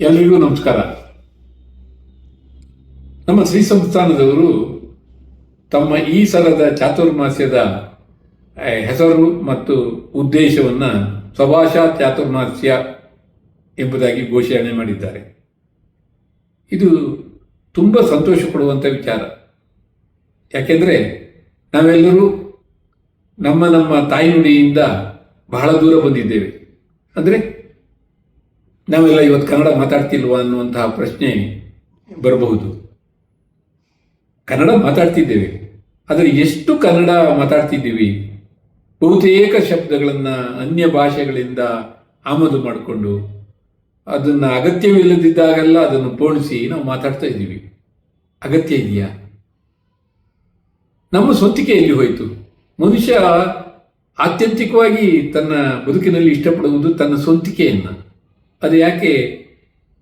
ಎಲ್ರಿಗೂ ನಮಸ್ಕಾರ. ನಮ್ಮ ಶ್ರೀ ಸಂಸ್ಥಾನದವರು ತಮ್ಮ ಈ ಸಲದ ಚಾತುರ್ಮಾಸ್ಯದ ಹೆಸರು ಮತ್ತು ಉದ್ದೇಶವನ್ನ ಸ್ವಭಾಷಾ ಚಾತುರ್ಮಾಸ್ಯ ಎಂಬುದಾಗಿ ಘೋಷಣೆ ಮಾಡಿದ್ದಾರೆ. ಇದು ತುಂಬ ಸಂತೋಷ ಕೊಡುವಂಥ ವಿಚಾರ. ಯಾಕೆಂದರೆ ನಾವೆಲ್ಲರೂ ನಮ್ಮ ನಮ್ಮ ತಾಯಿನುಡಿಯಿಂದ ಬಹಳ ದೂರ ಬಂದಿದ್ದೇವೆ. ಅಂದರೆ ನಾವೆಲ್ಲ ಇವತ್ತು ಕನ್ನಡ ಮಾತಾಡ್ತಿಲ್ವಾ ಅನ್ನುವಂತಹ ಪ್ರಶ್ನೆ ಬರಬಹುದು. ಕನ್ನಡ ಮಾತಾಡ್ತಿದ್ದೇವೆ. ಆದರೆ ಎಷ್ಟು ಕನ್ನಡ ಮಾತಾಡ್ತಿದ್ದೀವಿ? ಬಹುತೇಕ ಶಬ್ದಗಳನ್ನು ಅನ್ಯ ಭಾಷೆಗಳಿಂದ ಆಮದು ಮಾಡಿಕೊಂಡು ಅದನ್ನು ಅಗತ್ಯವಿಲ್ಲದಿದ್ದಾಗೆಲ್ಲ ಅದನ್ನು ಪೋಣಿಸಿ ನಾವು ಮಾತಾಡ್ತಾ ಇದ್ದೀವಿ. ಅಗತ್ಯ ಇದೆಯಾ? ನಮ್ಮ ಸ್ವಂತಿಕೆ ಎಲ್ಲಿ ಹೋಯಿತು? ಮನುಷ್ಯ ಆತ್ಯಂತಿಕವಾಗಿ ತನ್ನ ಬದುಕಿನಲ್ಲಿ ಇಷ್ಟಪಡುವುದು ತನ್ನ ಸ್ವಂತಿಕೆಯನ್ನು ಅದು ಯಾಕೆ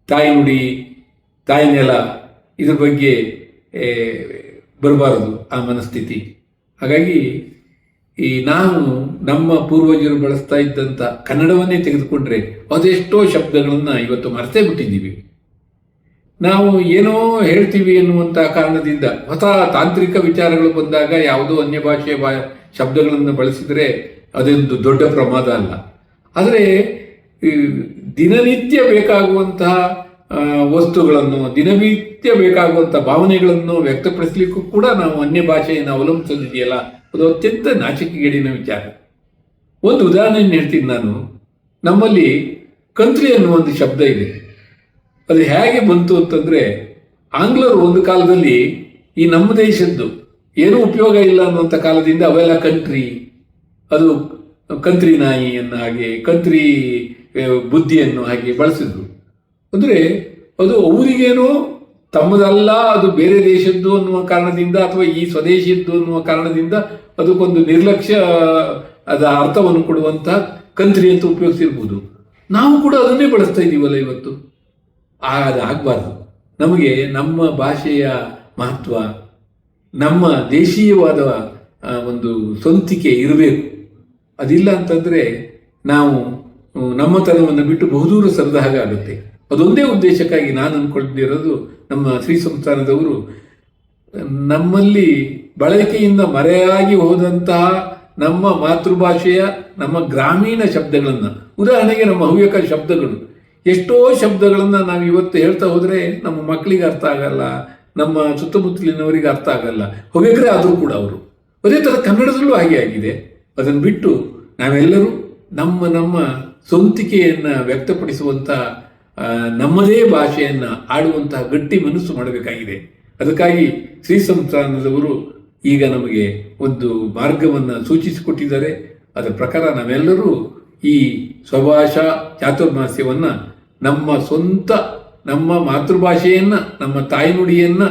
ತಾಯಿ ನುಡಿ ತಾಯಿ ನೆಲ, ಇದ್ರ ಬಗ್ಗೆ ಬರಬಾರದು ಆ ಮನಸ್ಥಿತಿ. ಹಾಗಾಗಿ ಈ ನಾವು ನಮ್ಮ ಪೂರ್ವಜರು ಬಳಸ್ತಾ ಇದ್ದಂಥ ಕನ್ನಡವನ್ನೇ ತೆಗೆದುಕೊಂಡ್ರೆ ಅದೆಷ್ಟೋ ಶಬ್ದಗಳನ್ನು ಇವತ್ತು ಮರೆತೇ ಬಿಟ್ಟಿದ್ದೀವಿ. ನಾವು ಏನೋ ಹೇಳ್ತೀವಿ ಎನ್ನುವಂಥ ಕಾರಣದಿಂದ ಹೊಸ ತಾಂತ್ರಿಕ ವಿಚಾರಗಳು ಬಂದಾಗ ಯಾವುದೋ ಅನ್ಯ ಭಾಷೆಯ ಬಾ, ಶಬ್ದಗಳನ್ನು ಬಳಸಿದರೆ ಅದೊಂದು ದೊಡ್ಡ ಪ್ರಮಾದ ಅಲ್ಲ. ಆದರೆ ದಿನನಿತ್ಯ ಬೇಕಾಗುವಂತಹ ವಸ್ತುಗಳನ್ನು, ದಿನನಿತ್ಯ ಬೇಕಾಗುವಂಥ ಭಾವನೆಗಳನ್ನು ವ್ಯಕ್ತಪಡಿಸಲಿಕ್ಕೂ ಕೂಡ ನಾವು ಅನ್ಯ ಭಾಷೆಯನ್ನು ಅವಲಂಬಿಸೋದಿದೆಯಲ್ಲ. ಅದು ಅತ್ಯಂತ ನಾಚಿಕೆಗೇಡಿನ ವಿಚಾರ. ಒಂದು ಉದಾಹರಣೆಯನ್ನು ಹೇಳ್ತೀನಿ ನಾನು. ನಮ್ಮಲ್ಲಿ ಕಂತ್ರಿ ಅನ್ನುವ ಒಂದು ಶಬ್ದ ಇದೆ. ಅದು ಹೇಗೆ ಬಂತು ಅಂತಂದ್ರೆ, ಆಂಗ್ಲರು ಒಂದು ಕಾಲದಲ್ಲಿ ಈ ನಮ್ಮ ದೇಶದ್ದು ಏನೂ ಉಪಯೋಗ ಇಲ್ಲ ಅನ್ನುವಂಥ ಕಾಲದಿಂದ ಅವೆಲ್ಲ ಕಂಟ್ರಿ, ಅದು ಕಂತ್ರಿ ನಾಯಿಯನ್ನು ಹಾಗೆ, ಕಂತ್ರಿ ಬುದ್ಧಿಯನ್ನು ಹಾಗೆ ಬಳಸಿದ್ರು. ಅಂದರೆ ಅದು ಅವರಿಗೇನೋ ತಮ್ಮದಲ್ಲ, ಅದು ಬೇರೆ ದೇಶದ್ದು ಅನ್ನುವ ಕಾರಣದಿಂದ ಅಥವಾ ಈ ಸ್ವದೇಶಿಯದ್ದು ಅನ್ನುವ ಕಾರಣದಿಂದ ಅದಕ್ಕೊಂದು ನಿರ್ಲಕ್ಷ್ಯ, ಅದ ಅರ್ಥವನ್ನು ಕೊಡುವಂತಹ ಕಂತ್ರಿ ಅಂತ ಉಪಯೋಗಿಸಿರ್ಬೋದು. ನಾವು ಕೂಡ ಅದನ್ನೇ ಬಳಸ್ತಾ ಇದ್ದೀವಲ್ಲ ಇವತ್ತು. ಅದು ಆಗಬಾರ್ದು. ನಮಗೆ ನಮ್ಮ ಭಾಷೆಯ ಮಹತ್ವ, ನಮ್ಮ ದೇಶೀಯವಾದ ಒಂದು ಸ್ವಂತಿಕೆ ಇರಬೇಕು. ಅದಿಲ್ಲ ಅಂತಂದರೆ ನಾವು ನಮ್ಮ ತನವನ್ನು ಬಿಟ್ಟು ಬಹುದೂರ ಸರಿದ ಹಾಗೆ ಆಗುತ್ತೆ. ಅದೊಂದೇ ಉದ್ದೇಶಕ್ಕಾಗಿ ನಾನು ಅಂದ್ಕೊಂಡಿರೋದು ನಮ್ಮ ಶ್ರೀ ಸಂಸ್ಥಾನದವರು, ನಮ್ಮಲ್ಲಿ ಬಳಕೆಯಿಂದ ಮರೆಯಾಗಿ ಹೋದಂತಹ ನಮ್ಮ ಮಾತೃಭಾಷೆಯ, ನಮ್ಮ ಗ್ರಾಮೀಣ ಶಬ್ದಗಳನ್ನು, ಉದಾಹರಣೆಗೆ ನಮ್ಮ ಹವ್ಯಕ ಶಬ್ದಗಳು, ಎಷ್ಟೋ ಶಬ್ದಗಳನ್ನು ನಾವು ಇವತ್ತು ಹೇಳ್ತಾ ಹೋದರೆ ನಮ್ಮ ಮಕ್ಕಳಿಗೆ ಅರ್ಥ ಆಗಲ್ಲ, ನಮ್ಮ ಸುತ್ತಮುತ್ತಲಿನವರಿಗೆ ಅರ್ಥ ಆಗಲ್ಲ. ಹೊಗೆಗ್ರೆ ಆದರೂ ಕೂಡ ಅವರು. ಅದೇ ಥರ ಕನ್ನಡದಲ್ಲೂ ಹಾಗೆ ಆಗಿದೆ. ಅದನ್ನು ಬಿಟ್ಟು ನಾವೆಲ್ಲರೂ ನಮ್ಮ ನಮ್ಮ ಸ್ವಂತಿಕೆಯನ್ನು ವ್ಯಕ್ತಪಡಿಸುವಂಥ ನಮ್ಮದೇ ಭಾಷೆಯನ್ನು ಆಡುವಂತಹ ಗಟ್ಟಿ ಮನಸ್ಸು ಮಾಡಬೇಕಾಗಿದೆ. ಅದಕ್ಕಾಗಿ ಶ್ರೀ ಸಂಸ್ಥಾನದವರು ಈಗ ನಮಗೆ ಒಂದು ಮಾರ್ಗವನ್ನು ಸೂಚಿಸಿಕೊಟ್ಟಿದ್ದಾರೆ. ಅದರ ಪ್ರಕಾರ ನಾವೆಲ್ಲರೂ ಈ ಸ್ವಭಾಷಾ ಚಾತುರ್ಮಾಸ್ಯವನ್ನು ನಮ್ಮ ಸ್ವಂತ, ನಮ್ಮ ಮಾತೃಭಾಷೆಯನ್ನು, ನಮ್ಮ ತಾಯ್ನುಡಿಯನ್ನು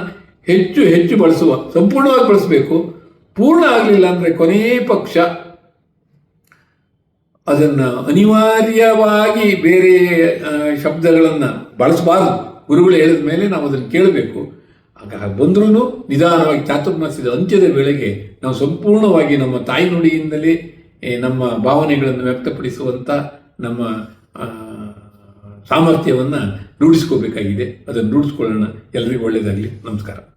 ಹೆಚ್ಚು ಹೆಚ್ಚು ಬಳಸುವ, ಸಂಪೂರ್ಣವಾಗಿ ಬಳಸಬೇಕು. ಪೂರ್ಣ ಆಗಲಿಲ್ಲ ಅಂದರೆ ಕೊನೆಯ ಪಕ್ಷ ಅದನ್ನು ಅನಿವಾರ್ಯವಾಗಿ ಬೇರೆ ಶಬ್ದಗಳನ್ನ ಬಳಸಬಾರದು. ಗುರುಗಳು ಹೇಳಿದ ಮೇಲೆ ನಾವು ಅದನ್ನು ಕೇಳಬೇಕು. ಆಗ ಬಂದ್ರೂ ನಿಧಾನವಾಗಿ ಚಾತುರ್ಮಾಸ್ಯದ ಅಂತ್ಯದ ವೇಳೆಗೆ ನಾವು ಸಂಪೂರ್ಣವಾಗಿ ನಮ್ಮ ತಾಯಿ ನುಡಿಯಿಂದಲೇ ನಮ್ಮ ಭಾವನೆಗಳನ್ನು ವ್ಯಕ್ತಪಡಿಸುವಂಥ ನಮ್ಮ ಸಾಮರ್ಥ್ಯವನ್ನು ರೂಢಿಸ್ಕೋಬೇಕಾಗಿದೆ. ಅದನ್ನು ರೂಢಿಸ್ಕೊಳ್ಳೋಣ. ಎಲ್ರಿಗೂ ಒಳ್ಳೆಯದಾಗಲಿ ನಮಸ್ಕಾರ.